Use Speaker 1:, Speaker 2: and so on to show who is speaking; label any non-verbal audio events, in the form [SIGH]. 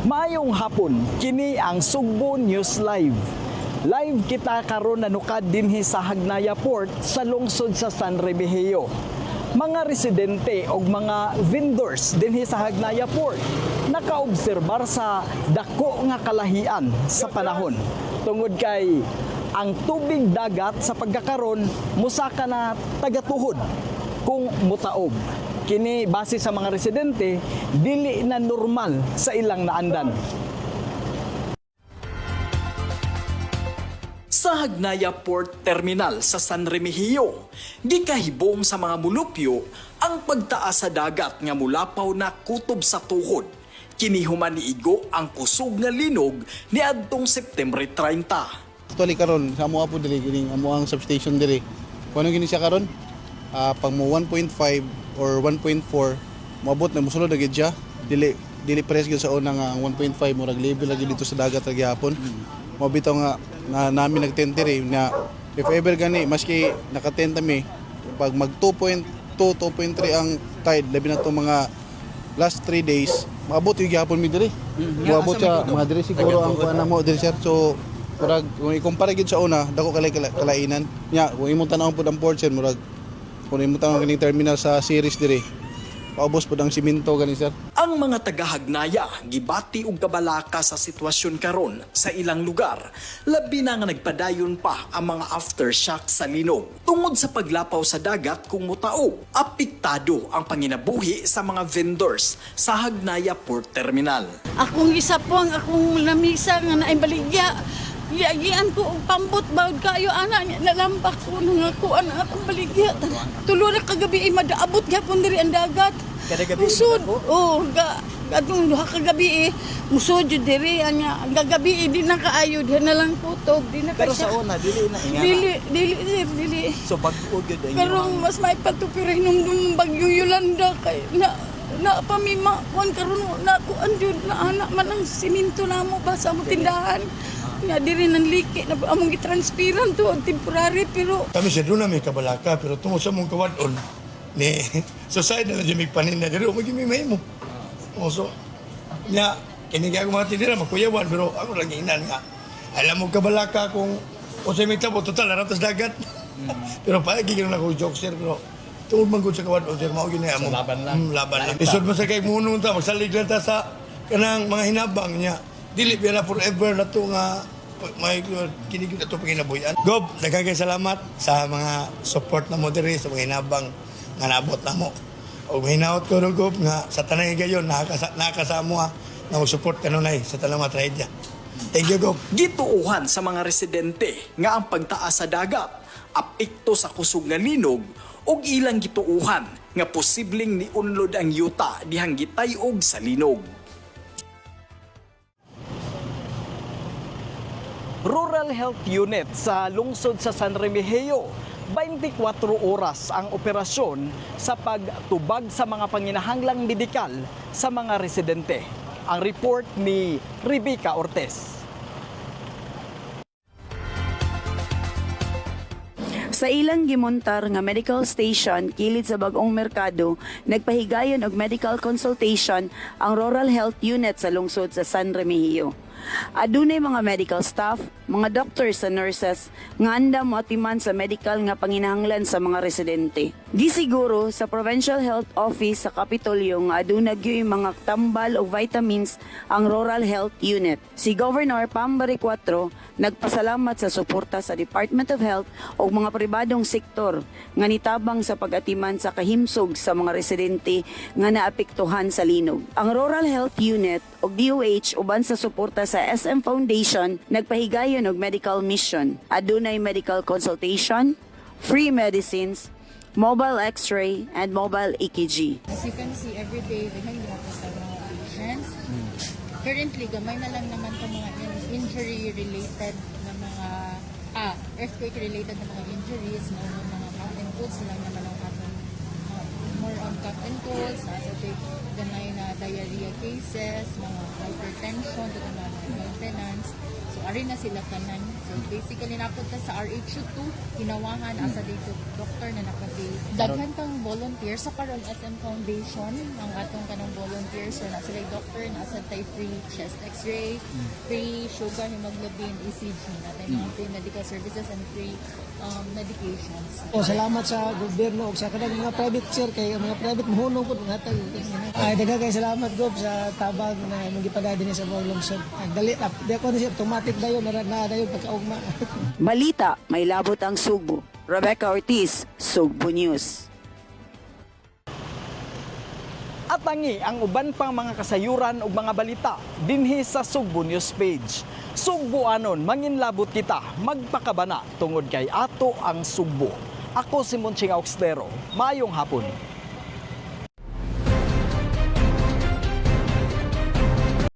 Speaker 1: Mayong hapon, kini ang Sugbo News Live. Live kita karon nanukad dinhi sa Hagnaya Port sa lungsod sa San Remigio. Mga residente o mga vendors dinhi sa Hagnaya Port nakaobserbar sa dako nga kalahian sa panahon. Tungod kay ang tubig dagat sa pagkakaron musaka na tagatuhod kung mutaob. Kini base sa mga residente, dili na normal sa ilang naandan. Sa Hagnaya Port Terminal sa San Remigio, gikahibong sa mga mulupyo ang pagtaas sa dagat nga mulapaw na kutob sa tuhod. Kini human niigo ang kusog nga linog ni adtong September 30.
Speaker 2: Actually karon sa amo po diri kining amo ang substation diri. Kuno gini siya karon? Ah pag mo 1.5 or 1.4 moabot na mosulod na gid siya. Dili dili pares gyud sa una nga ang 1.5 murag level lagi dito sa dagat lagi hapon. Mo bitaw nga na namin nagtentiri na if ever gani maski nakatenta mi pag mag 2.2 2.3 ang tide labi na to mga last 3 days maabot yung gihapon mi diri. Moabot siya mga diri siguro ang kuan mo diri sir. So murag kung ikumpara gid sa una dako kalay kala- kalainan nya kung imong tanawon pud ang port sir murag kung imong tanawon kining terminal sa series diri paubos pud ang simento gani sir
Speaker 1: Ang mga tagahagnaya gibati og kabalaka sa sitwasyon karon sa ilang lugar. Labi na nga nagpadayon pa ang mga aftershock sa linog. Tungod sa paglapaw sa dagat kung mutao, apektado ang panginabuhi sa mga vendors sa Hagnaya Port Terminal.
Speaker 3: Akong isa po ang akong lamisa nga naay Giagian ko og pambot bawd kayo ana nalambak ko nang ako ang akong baligya. Tulo na kagabi ay madaabot gyapon diri ang dagat.
Speaker 1: Kada gabi
Speaker 3: Musod. Oh, ga atong duha ka gabi eh. Musod jud diri anya. Gagabi eh, di na kaayo di na lang kutob, di na
Speaker 1: Pero sa una, dili na ingana.
Speaker 3: Dili, dili, sir, dili.
Speaker 1: So pag-ugod ang
Speaker 3: Pero mas may patupirin nung nung bagyo Yolanda kay na na pamima kuan karon na kuan jud na anak man ang siminto namo ba sa among tindahan. Nga diri nang liki na among gitranspiran to temporary pero
Speaker 4: Kami sa doon may kabalaka, pero tungkol sa mong kawadon, ni [LAUGHS] society na dyan may paninda, dito mo gimi may mo. O so, niya, kinigay ako mga tinira, magkuyawan, pero ako lang inan nga. Alam mo kabalaka kung o sa may tabo, total, naratas dagat. [LAUGHS] pero pa, gigil na ako joke, sir, pero tungkol man gud sa kawadon, sir, mao gini amo. laban lang. Mm, laban lang. Isod mo sa kay muno ta, magsalig lang ta sa kanang mga hinabang niya. Dili biya na forever na to nga may kinig na ito panginabuyan. Gob, daghang salamat sa mga support na mo diri sa mga hinabang nga naabot na mo. O hinaot ko rin, Gob, nga sa tanay gayon, nakakasa, nakakasamo ha, na mag-support ka nunay sa tanang trahedya. Thank you, Gob.
Speaker 1: Gituuhan sa mga residente nga ang pagtaas sa dagat, apekto sa kusog nga linog, ug ilang gituuhan nga posibleng niunlod ang yuta dihang gitayog sa linog. Rural Health Unit sa lungsod sa San Remigio. 24 oras ang operasyon sa pagtubag sa mga panginahanglang medikal sa mga residente. Ang report ni Rebecca Ortez.
Speaker 5: Sa ilang gimontar nga medical station kilid sa bagong merkado, nagpahigayon og medical consultation ang Rural Health Unit sa lungsod sa San Remigio. Adunay mga medical staff, mga doctors and nurses nga anda moatiman sa medical nga panginahanglan sa mga residente. Gisiguro sa Provincial Health Office sa Kapitolyo nga aduna gyud mga tambal o vitamins ang Rural Health Unit. Si Governor Pambari 4 nagpasalamat sa suporta sa Department of Health o mga pribadong sektor nga nitabang sa pag-atiman sa kahimsog sa mga residente nga naapektuhan sa linog. Ang Rural Health Unit o DOH uban sa suporta sa SM Foundation nagpahigayon og medical mission. Adunay medical consultation, free medicines, mobile x-ray, and mobile EKG.
Speaker 6: As you can see, every day, gihapon sa mga patients. Currently, gamay na lang naman sa mga in- injury-related na mga, ah, earthquake-related na mga injuries, no, no, mga and colds lang naman ang aton uh, more on cough and a big ganay na diarrhea cases, mga hypertension, dito na mga maintenance. So ari na sila tanan. So basically napunta sa RHU2, hinawahan asa dito doktor na naka-base. Daghan kang volunteer sa karon SM Foundation ang atong kanang volunteers so na sila doctor na sa tay free chest x-ray, free sugar, hemoglobin, ECG natin mga free medical services and free um, medications.
Speaker 7: O salamat sa gobyerno ug sa kanang mga private sir kay ang mga private mohunong pud mga tag. Ay daghang kay salamat gob sa tabang na imong gipadadi ni sa mga lungsod. Dali up. Di ako na siya automatic dayon na na dayon pagkaugma. [LAUGHS]
Speaker 5: Balita, may labot ang Sugbo. Rebecca Ortiz, Sugbo News.
Speaker 1: At tangi ang uban pang mga kasayuran ug mga balita dinhi sa Sugbo News page. Sugbo anon manginlabot kita magpakabana tungod kay ato ang Sugbo. Ako si Monching Auxtero. Mayong hapon.